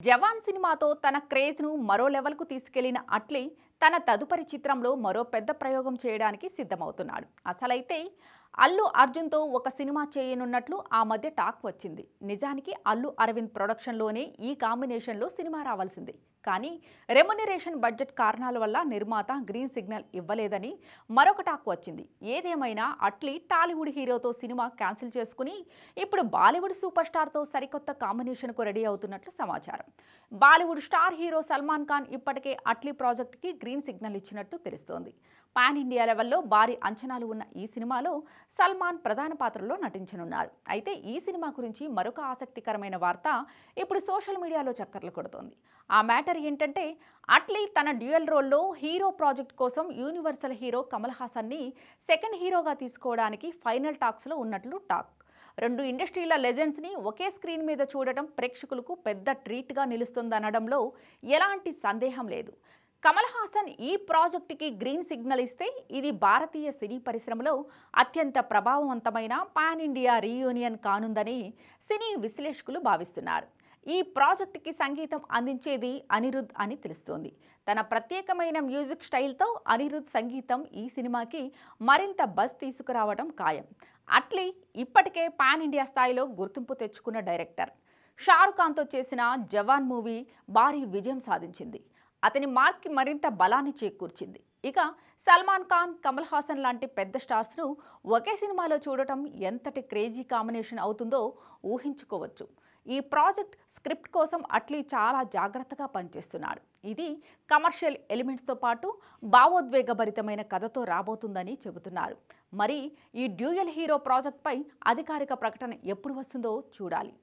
జవాన్ సినిమాతో తన క్రేజ్ను మరో లెవెల్కు తీసుకెళ్ళిన అట్లీ తన తదుపరి చిత్రంలో మరో పెద్ద ప్రయోగం చేయడానికి సిద్ధమవుతున్నాడు. అసలైతే అల్లు అర్జున్తో ఒక సినిమా చేయనున్నట్లు ఆ మధ్య టాక్ వచ్చింది. నిజానికి అల్లు అరవింద్ ప్రొడక్షన్లోనే ఈ కాంబినేషన్లో సినిమా రావాల్సింది. కానీ రెమ్యునరేషన్ బడ్జెట్ కారణాల వల్ల నిర్మాత గ్రీన్ సిగ్నల్ ఇవ్వలేదని మరొక టాక్ వచ్చింది. ఏదేమైనా అట్లీ టాలీవుడ్ హీరోతో సినిమా క్యాన్సిల్ చేసుకుని ఇప్పుడు బాలీవుడ్ సూపర్ స్టార్తో సరికొత్త కాంబినేషన్కు రెడీ అవుతున్నట్లు సమాచారం. బాలీవుడ్ స్టార్ హీరో సల్మాన్ ఖాన్ ఇప్పటికే అట్లీ ప్రాజెక్ట్కి గ్రీన్ సిగ్నల్ ఇచ్చినట్టు తెలుస్తోంది. పాన్ ఇండియా లెవెల్లో భారీ అంచనాలు ఉన్న ఈ సినిమాలో సల్మాన్ ప్రధాన పాత్రలో నటించనున్నారు. అయితే ఈ సినిమా గురించి మరొక ఆసక్తికరమైన వార్త ఇప్పుడు సోషల్ మీడియాలో చక్కర్లు కొడుతోంది. ఆ మ్యాటర్ ఏంటంటే అట్లీ తన డ్యూయల్ రోల్లో హీరో ప్రాజెక్ట్ కోసం యూనివర్సల్ హీరో కమల్ హాసన్ని సెకండ్ హీరోగా తీసుకోవడానికి ఫైనల్ టాక్స్లో ఉన్నట్లు టాక్. రెండు ఇండస్ట్రీల లెజెండ్స్ని ఒకే స్క్రీన్ మీద చూడటం ప్రేక్షకులకు పెద్ద ట్రీట్గా నిలుస్తుందనడంలో ఎలాంటి సందేహం లేదు. కమల్ హాసన్ ఈ ప్రాజెక్టుకి గ్రీన్ సిగ్నల్ ఇస్తే ఇది భారతీయ సినీ పరిశ్రమలో అత్యంత ప్రభావవంతమైన పాన్ ఇండియా రీయూనియన్ కానుందని సినీ విశ్లేషకులు భావిస్తున్నారు. ఈ ప్రాజెక్టుకి సంగీతం అందించేది అనిరుద్ అని తెలుస్తోంది. తన ప్రత్యేకమైన మ్యూజిక్ స్టైల్తో అనిరుద్ సంగీతం ఈ సినిమాకి మరింత బజ్ తీసుకురావడం ఖాయం. అట్లీ ఇప్పటికే పాన్ ఇండియా స్థాయిలో గుర్తింపు తెచ్చుకున్న డైరెక్టర్. షారుఖ్ ఖాన్తో చేసిన జవాన్ మూవీ భారీ విజయం సాధించింది. అతని మార్క్కి మరింత బలాన్ని చేకూర్చింది. ఇక సల్మాన్ ఖాన్ కమల్ హాసన్ లాంటి పెద్ద స్టార్స్ను ఒకే సినిమాలో చూడటం ఎంతటి క్రేజీ కాంబినేషన్ అవుతుందో ఊహించుకోవచ్చు. ఈ ప్రాజెక్ట్ స్క్రిప్ట్ కోసం అట్లీ చాలా జాగ్రత్తగా పనిచేస్తున్నాడు. ఇది కమర్షియల్ ఎలిమెంట్స్తో పాటు భావోద్వేగభరితమైన కథతో రాబోతుందని చెబుతున్నారు. మరి ఈ డ్యూయల్ హీరో ప్రాజెక్ట్పై అధికారిక ప్రకటన ఎప్పుడు వస్తుందో చూడాలి.